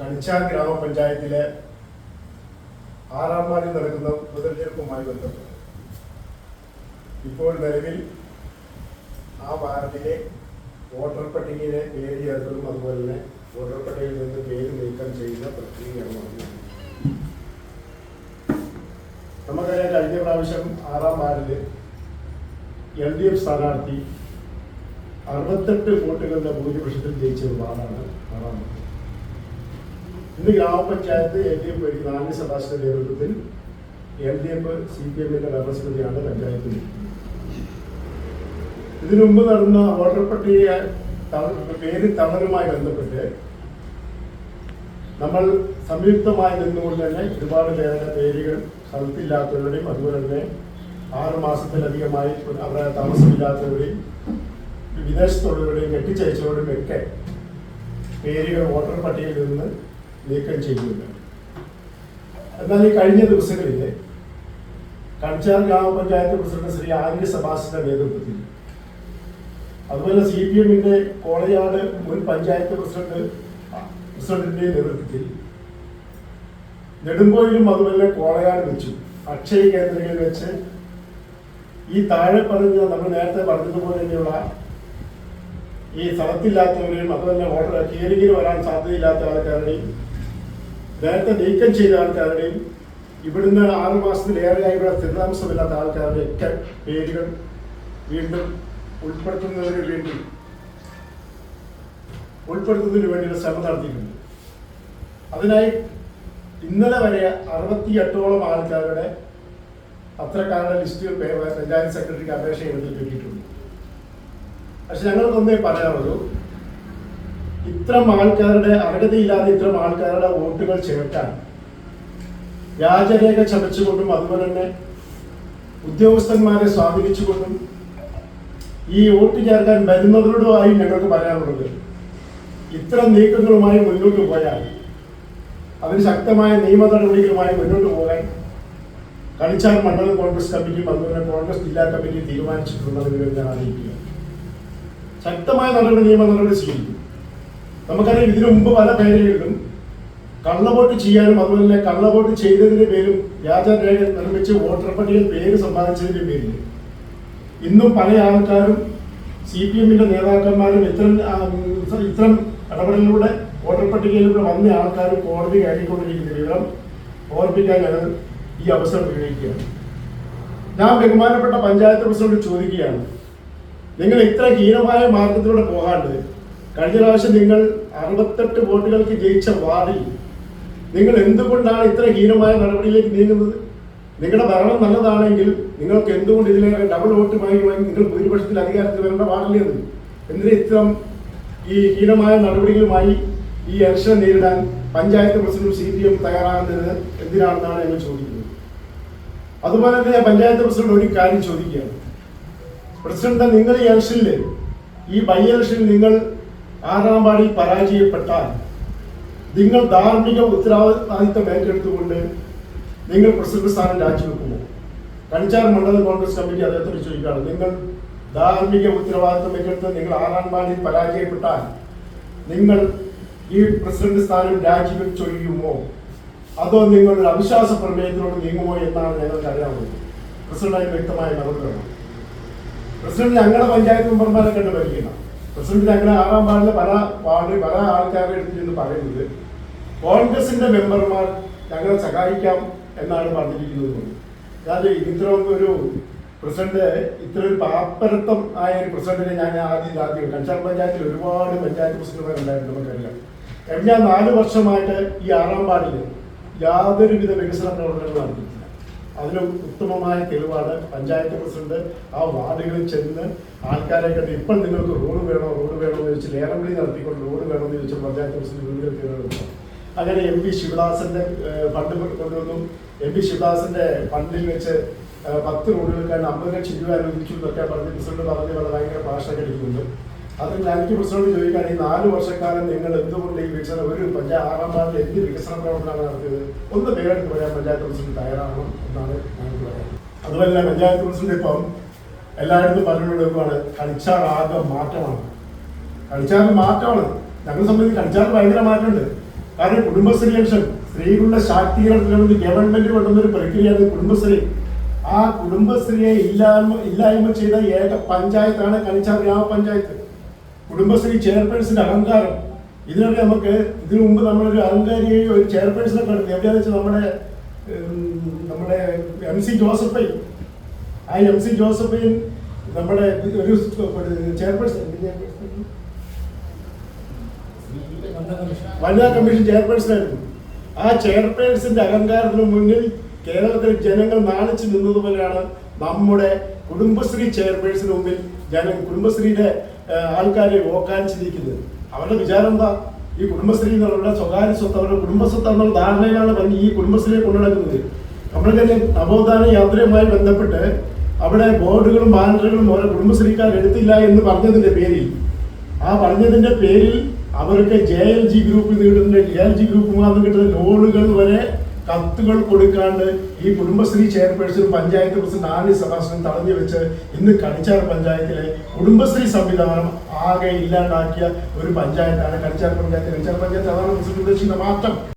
കണിച്ചാൽ ഗ്രാമപഞ്ചായത്തിലെ ആറാം വാർഡിൽ നടക്കുന്ന ഉപതെരഞ്ഞെടുപ്പുമായി ബന്ധപ്പെട്ട്. ഇപ്പോൾ നിലവിൽ ആ വാർഡിലെ വോട്ടർ പട്ടികയിലെ പേര് ചേർക്കലും അതുപോലെ തന്നെ വോട്ടർ പട്ടികയിൽ നിന്ന് പേര് നീക്കം ചെയ്യുന്ന പ്രക്രിയയാണ് നടക്കുന്നത് നമുക്കറിയാം കഴിഞ്ഞ പ്രാവശ്യം ആറാം വാർഡിൽ എൽ ഡി എഫ് സ്ഥാനാർത്ഥി അറുപത്തെട്ട് വോട്ടുകളുടെ ഭൂരിപക്ഷത്തിൽ ജയിച്ച ഒരു വാർഡാണ് ആറാം വാർഡ്. ഇന്ന് ഗ്രാമപഞ്ചായത്ത് എൽ ഡി എഫ് വഴി നാല് സദാശിവ നേതൃത്വത്തിൽ L D F C P എമ്മിന്റെ ഭരണസമിതിയാണ് പഞ്ചായത്തിൽ ഇതിനു മുമ്പ് നടന്ന വോട്ടർ പട്ടിക പേര് തവണലുമായി ബന്ധപ്പെട്ട് നമ്മൾ സംയുക്തമായി നിന്നുകൊണ്ട് തന്നെ ഒരുപാട് പേരുടെ പേരുകൾ സ്ഥലത്തില്ലാത്തവരുടെയും അതുപോലെ തന്നെ ആറ് മാസത്തിലധികമായി അവിടെ താമസമില്ലാത്തവരുടെയും വിദേശത്തുള്ളവരുടെയും കെട്ടിച്ചയച്ചവരുടെയും ഒക്കെ പേരുകൾ വോട്ടർ പട്ടികയിൽ നിന്ന് നീക്കം ചെയ്യുന്നുണ്ട് എന്നാൽ ഈ കഴിഞ്ഞ ദിവസങ്ങളിൽ കഞ്ചാർ ഗ്രാമപഞ്ചായത്ത് പ്രസിഡന്റ് ശ്രീ ആര്യ സഭാസിന്റെ നേതൃത്വത്തിൽ അതുപോലെ സി പി എമ്മിന്റെ കോളയാട് മുൻ പഞ്ചായത്ത് പ്രസിഡന്റ് പ്രസിഡന്റിന്റെ നേതൃത്വത്തിൽ നെടുമ്പോയിലും അതുപോലെ കോളയാട് വെച്ചു അക്ഷയ കേന്ദ്രങ്ങളിൽ വെച്ച് ഈ താഴെ പറഞ്ഞ നമ്മൾ നേരത്തെ പറഞ്ഞതുപോലെ തന്നെയുള്ള ഈ സ്ഥലത്തില്ലാത്തവരെയും അതുപോലെ വോട്ടർ ഹിയറിംഗിന് വരാൻ സാധ്യതയില്ലാത്ത ആൾക്കാരുടെയും നേരത്തെ നീക്കം ചെയ്ത ആൾക്കാരുടെയും ഇവിടുന്ന് ആറു മാസത്തിലേറെയായി ഇവിടെ സ്ഥിരതാമസമില്ലാത്ത ആൾക്കാരുടെ ഒക്കെ പേരുകൾ വീണ്ടും ഉൾപ്പെടുത്തുന്നതിന് വേണ്ടി ഉൾപ്പെടുത്തുന്നതിന് വേണ്ടിയുള്ള ശ്രമം നടത്തിയിട്ടുണ്ട്. അതിനായി ഇന്നലെ വരെ അറുപത്തി എട്ടോളം ആൾക്കാരുടെ അത്രക്കാരുടെ ലിസ്റ്റ് പഞ്ചായത്ത് സെക്രട്ടറിക്ക് അപേക്ഷ എഴുതി കിട്ടിയിട്ടുണ്ട്. പക്ഷെ ഞങ്ങൾക്കൊന്നേ പറയാനുള്ളൂ ഇത്തരം ആൾക്കാരുടെ അർഹതയില്ലാതെ ഇത്തരം ആൾക്കാരുടെ വോട്ടുകൾ ചേർക്കാൻ വ്യാജരേഖ ചമച്ചുകൊണ്ടും അതുപോലെ തന്നെ ഉദ്യോഗസ്ഥന്മാരെ സ്വാധീനിച്ചുകൊണ്ടും ഈ വോട്ട് ചേർക്കാൻ വരുന്നവരോടുമായി ഞങ്ങൾക്ക് പറയാനുള്ളത് ഇത്തരം നീക്കങ്ങളുമായി മുന്നോട്ട് പോയാൽ അതിന് ശക്തമായ നിയമ നടപടികളുമായി മുന്നോട്ട് പോകാൻ കളിച്ചാൽ മണ്ഡലം കോൺഗ്രസ് കമ്മിറ്റിയും അതുപോലെ കോൺഗ്രസ് ജില്ലാ കമ്മിറ്റിയും തീരുമാനിച്ചിട്ടുണ്ടെന്ന് ഞാൻ അറിയിക്കുക ശക്തമായ നടപടി നിയമ നടപടി സ്വീകരിക്കും. നമുക്കറിയാം ഇതിനു മുമ്പ് പല പേരുകളിലും കള്ളവോട്ട് ചെയ്യാനും അതുപോലെ തന്നെ കള്ളവോട്ട് ചെയ്തതിന്റെ പേരും വ്യാജരേഖ നിർമ്മിച്ച് വോട്ടർ പട്ടികയിൽ പേര് സമ്പാദിച്ചതിന്റെ പേരിൽ ഇന്നും പല ആൾക്കാരും സി പി എമ്മിന്റെ നേതാക്കന്മാരും ഇത്തരം ഇത്തരം ഇടപെടലിലൂടെ വോട്ടർ പട്ടികയിലൂടെ വന്ന ആൾക്കാരും കോടതി കയറിക്കൊണ്ടിരിക്കുന്ന വിവരം ഓർപ്പിക്കാൻ ഞങ്ങൾ ഈ അവസരം ഉപയോഗിക്കുകയാണ്. ഞാൻ ബഹുമാനപ്പെട്ട പഞ്ചായത്ത് പ്രസിഡന്റ് ചോദിക്കുകയാണ് നിങ്ങൾ ഇത്ര ഹീനമായ മാർഗത്തിലൂടെ പോകാണ്ട് കഴിഞ്ഞ പ്രാവശ്യം നിങ്ങൾ അറുപത്തെട്ട് വോട്ടുകൾക്ക് ജയിച്ച വാർഡിൽ നിങ്ങൾ എന്തുകൊണ്ടാണ് ഇത്ര ഹീനമായ നടപടിയിലേക്ക് നീങ്ങുന്നത്? നിങ്ങളുടെ ഭരണം നല്ലതാണെങ്കിൽ നിങ്ങൾക്ക് എന്തുകൊണ്ട് ഇതിലേറെ ഡബിൾ വോട്ട് വാങ്ങി നിങ്ങൾ ഭൂരിപക്ഷത്തിൽ അധികാരത്തിൽ വരേണ്ട പാടില്ലേ എന്തിനാ ഇത്തരം ഈ ഹീനമായ നടപടികളുമായി ഈ ഇലക്ഷൻ നേരിടാൻ panchayat president C P M തയ്യാറാകുന്നത് എന്തിനാണെന്നാണ് ഞങ്ങൾ ചോദിക്കുന്നത്. അതുപോലെ തന്നെ ഞാൻ പഞ്ചായത്ത് പ്രസിഡന്റ് ഒരു കാര്യം ചോദിക്കുകയാണ്. പ്രസിഡന്റ് നിങ്ങൾ ഈ ഇലക്ഷനിൽ ഈ ബൈ ഇലക്ഷനിൽ നിങ്ങൾ ആറാം പാടി പരാജയപ്പെട്ടാൽ നിങ്ങൾ ധാർമ്മിക ഉത്തരവാദിത്വം ഏറ്റെടുത്തുകൊണ്ട് നിങ്ങൾ പ്രസിഡന്റ് സ്ഥാനം രാജിവെക്കുമോ? കഞ്ചാർ മണ്ഡലം കോൺഗ്രസ് കമ്മിറ്റി അദ്ദേഹത്തോട് ചോദിക്കുകയാണ് നിങ്ങൾ ധാർമ്മിക ഉത്തരവാദിത്വം ഏറ്റെടുത്ത് നിങ്ങൾ ആറാം പാടി പരാജയപ്പെട്ടാൽ നിങ്ങൾ ഈ പ്രസിഡന്റ് സ്ഥാനം രാജിവെച്ചൊഴിയുമോ? അതോ നിങ്ങൾ അവിശ്വാസ പ്രമേയത്തിനോട് നീങ്ങുമോ എന്നാണ് ഞങ്ങൾക്ക് അറിയാവുന്നത്. പ്രസിഡന്റ് വ്യക്തമായ മറുപടി പ്രസിഡന്റ് ഞങ്ങളുടെ പഞ്ചായത്ത് മെമ്പർമാരെ കണ്ട് പ്രസിഡന്റ് അങ്ങനെ ആറാം വാർഡിലെ പല വാർഡ് പല ആൾക്കാരുടെ അടുത്ത് പറയുന്നത് കോൺഗ്രസിന്റെ മെമ്പർമാർ ഞങ്ങളെ സഹായിക്കാം എന്നാണ് പറഞ്ഞിരിക്കുന്നത്. അതായത് ഇത്തരം ഒരു പ്രസിഡന്റ് ഇത്ര ഒരു പാപ്പരത്വം ആയ ഒരു പ്രസിഡന്റിനെ ഞാൻ ആദ്യം ആദ്യം കഞ്ചാർ പഞ്ചായത്തിൽ ഒരുപാട് പഞ്ചായത്ത് പ്രസിഡന്റുമാരുണ്ടായിരുന്നു നമുക്കറിയാം. കഴിഞ്ഞ നാല് വർഷമായിട്ട് ഈ ആറാം വാർഡിൽ യാതൊരുവിധ വികസന പ്രവർത്തനങ്ങളും നടത്തിയിട്ടില്ല അതിന് ഉത്തമമായ തെളിവാണ് പഞ്ചായത്ത് പ്രസിഡന്റ് ആ വാർഡുകളിൽ ചെന്ന് ആൾക്കാരെ കണ്ട് ഇപ്പം നിങ്ങൾക്ക് റോഡ് വേണോ റോഡ് വേണോ എന്ന് ചോദിച്ച് ലേലം വിളി നടത്തിക്കൊണ്ട് റോഡ് വേണോ എന്ന് പഞ്ചായത്ത് പ്രസിഡന്റ് വീടുകൾ കയറുന്നു അങ്ങനെ എം പി ശിവദാസന്റെ ഫണ്ട് കൊണ്ടുവന്നു. എം പി ശിവദാസന്റെ ഫണ്ടിൽ വെച്ച് പത്ത് റോഡുകൾക്കാണ് അമ്പത് ലക്ഷം രൂപ അനുവദിച്ചു എന്നൊക്കെ പറഞ്ഞ് പ്രസിഡന്റ് പറഞ്ഞ് വളരെ ഭയങ്കര ഭാഷ കടിക്കുന്നുണ്ട്. അത് എനിക്ക് പ്രസിഡന്റ് ചോദിക്കാൻ ഈ നാല് വർഷക്കാലം നിങ്ങൾ എന്തുകൊണ്ട് ഈ വികസനം ഒരു പഞ്ചായത്ത് ആറാം വാർഡിൽ എന്ത് വികസന പ്രവർത്തനമാണ് നടത്തിയത്? ഒന്ന് പേരെടുത്ത് പറയാൻ പഞ്ചായത്ത് പ്രസിഡന്റ് തയ്യാറാണോ എന്നാണ് ഞങ്ങൾക്ക് പറയുന്നത് അതുപോലെ തന്നെ പഞ്ചായത്ത് പ്രസിഡന്റ് ഇപ്പം എല്ലായിടത്തും പറഞ്ഞുകൊണ്ടിരിക്കുകയാണ് കളിച്ചാർ ആകെ മാറ്റമാണ്. കളിച്ചാറിന് മാറ്റമാണ്. ഞങ്ങളെ സംബന്ധിച്ച് കളിച്ചാറിന് ഭയങ്കര മാറ്റമുണ്ട്. കാരണം കുടുംബശ്രീ ലക്ഷം സ്ത്രീകളുടെ ശാക്തീകരണത്തിന് വേണ്ടി ഗവൺമെന്റ് കൊണ്ടുവന്നൊരു പ്രക്രിയയാണ് കുടുംബശ്രീ. ആ കുടുംബശ്രീയെ ഇല്ലായ്മ ഇല്ലായ്മ ചെയ്ത ഏക പഞ്ചായത്താണ് കണിച്ചാർ ഗ്രാമപഞ്ചായത്ത്. കുടുംബശ്രീ ചെയർപേഴ്സന്റെ അഹങ്കാരം. ഇതിനൊക്കെ നമുക്ക് ഇതിനു മുമ്പ് നമ്മളൊരു അഹങ്കാരിയെ ഒരു ചെയർപേഴ്സിനെ കണ്ടു എവിടെയാന്ന് വെച്ചാൽ നമ്മുടെ നമ്മുടെ എം സി ജോസഫൈ. ആ എം സി ജോസഫൈൻ നമ്മുടെ ഒരു ചെയർപേഴ്സൺ. വനിതാ കമ്മീഷൻ ചെയർപേഴ്സൺ ആയിരുന്നു. ആ ചെയർപേഴ്സന്റെ അഹങ്കാരത്തിന് മുന്നിൽ കേരളത്തിലെ ജനങ്ങൾ നാണിച്ചു നിന്നതുപോലെയാണ് നമ്മുടെ കുടുംബശ്രീ ചെയർപേഴ്സിന് മുമ്പിൽ ജന കുടുംബശ്രീയുടെ ആൾക്കാരെ ഓക്കാനിച്ചിരിക്കുന്നത് അവരുടെ വിചാരം എന്താ? ഈ കുടുംബശ്രീ എന്നുള്ള സ്വകാര്യ സ്വത്ത് അവരുടെ കുടുംബ സ്വത്ത് എന്നുള്ള ധാരണയിലാണ് ഈ കുടുംബശ്രീയെ കൊണ്ടുനടക്കുന്നത്. നമ്മൾക്കന്നെ നവോത്ഥാന യാത്രയുമായി ബന്ധപ്പെട്ട് അവിടെ ബോർഡുകളും ബാനറുകളും ഓരോ കുടുംബശ്രീക്കാർ എടുത്തില്ല എന്ന് പറഞ്ഞതിന്റെ പേരിൽ ആ പറഞ്ഞതിന്റെ പേരിൽ അവർക്ക് ജെ എൽ ജി ഗ്രൂപ്പിൽ നേടുന്ന ജെ എൽ ജി ഗ്രൂപ്പ് മുഖാന്തരം കിട്ടുന്ന ലോണുകൾ വരെ കത്തുകൾ കൊടുക്കാണ്ട് ഈ കുടുംബശ്രീ ചെയർപേഴ്സൺ പഞ്ചായത്ത് പ്രസിഡന്റ് ആനി സഭാസനം തടഞ്ഞു വെച്ച് ഇന്ന് കണിച്ചാർ പഞ്ചായത്തിലെ കുടുംബശ്രീ സംവിധാനം ആകെ ഇല്ലാണ്ടാക്കിയ ഒരു പഞ്ചായത്താണ് കണിച്ചാർ പഞ്ചായത്ത്. കണിച്ചാർ പഞ്ചായത്ത് അതാണ് പ്രസിഡന്റ് ഉദ്ദേശിക്കുന്ന മാറ്റം.